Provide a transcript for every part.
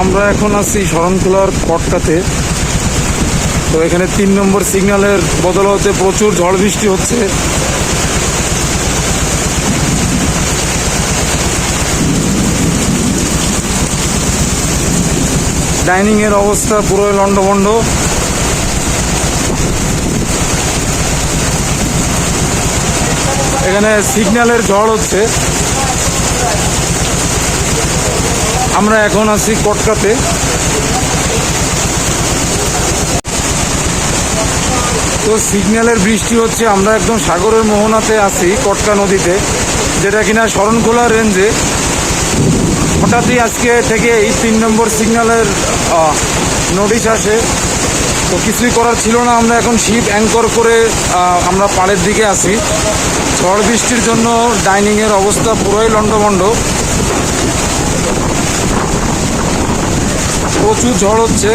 আমরা এখন আছি শরণখোলার কটকাতে তো এখানে তিন নম্বর সিগন্যালের বদলতে প্রচুর ঝড় বৃষ্টি হচ্ছে। ডাইনিং এর অবস্থা পুরো লন্ডভন্ড এখানে সিগন্যালের ঝড় হচ্ছে। আমরা এখন আছি কটকাতে। তো সিগন্যালের বৃষ্টি হচ্ছে, আমরা একদম সাগরের মোহনাতে আছি, কটকা নদীতে, যেটা কিনা শরণখোলা রেঞ্জে। হঠাৎই আজকে থেকে এই তিন নম্বর সিগন্যালের নোটিশ আসে। তো কিছুই করার ছিল না, আমরা এখন শিপ অ্যাঙ্কর করে আমরা পাড়ের দিকে আছি। ঝড় বৃষ্টির জন্য ডাইনিংয়ের অবস্থা পুরোই লণ্ডভণ্ড। প্রচুর ঝড় হচ্ছে।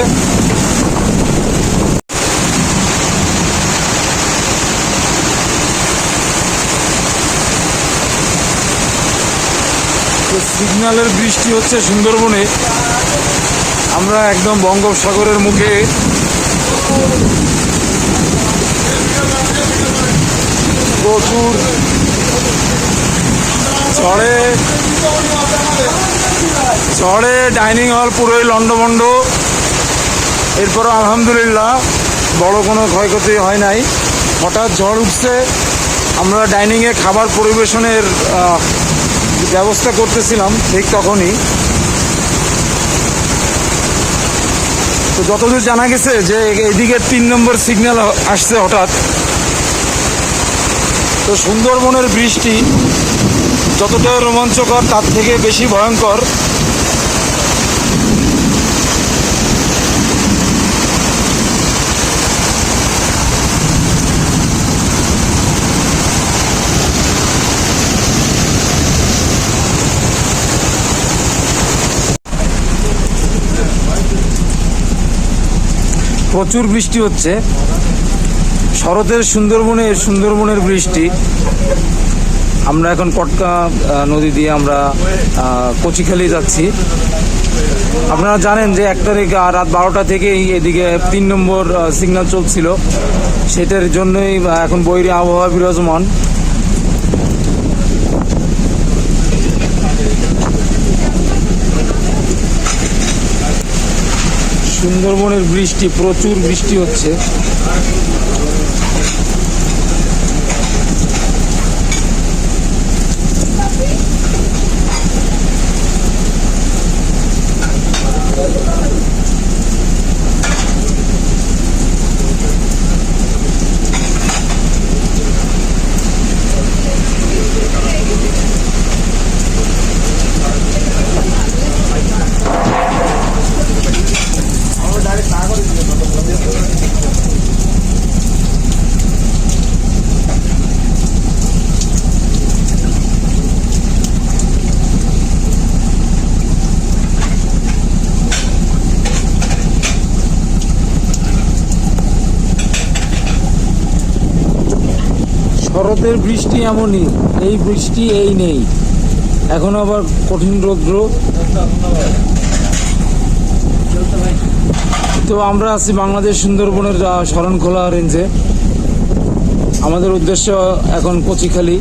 সিগন্যালের বৃষ্টি হচ্ছে সুন্দরবনে। আমরা একদম বঙ্গোপসাগরের মুখে। প্রচুর ঝড়ে। ঝড়ে ডাইনিং হল পুরোই লণ্ডভণ্ড। এরপরও আলহামদুলিল্লাহ বড় কোনো ক্ষয়ক্ষতি হয় নাই। হঠাৎ ঝড় উঠছে, আমরা ডাইনিংয়ে খাবার পরিবেশনের ব্যবস্থা করতেছিলাম ঠিক তখনই। তো যতদূর জানা গেছে যে এদিকে তিন নম্বর সিগন্যাল আসছে হঠাৎ। তো সুন্দরবনের বৃষ্টি যতটা রোমাঞ্চকর তার থেকে বেশি ভয়ঙ্কর। প্রচুর বৃষ্টি হচ্ছে। শরতের সুন্দরবনে, সুন্দরবনের বৃষ্টি। আমরা এখন কটকা নদী দিয়ে আমরা কচিখালি যাচ্ছি। আপনারা জানেন যে এক তারিখ রাত বারোটা থেকেই এদিকে তিন নম্বর সিগনাল চলছিল। সেটার জন্যই এখন বৈরী আবহাওয়া বিরাজমান। সুন্দরবনের বৃষ্টি প্রচুর বৃষ্টি হচ্ছে। শরতের বৃষ্টি এমনই, এই বৃষ্টি এই নেই। এখন আবার কঠিন রৌদ্র। তো আমরা আছি বাংলাদেশ সুন্দরবনের শরণখোলা রেঞ্জে। আমাদের উদ্দেশ্য এখন কচিখালি।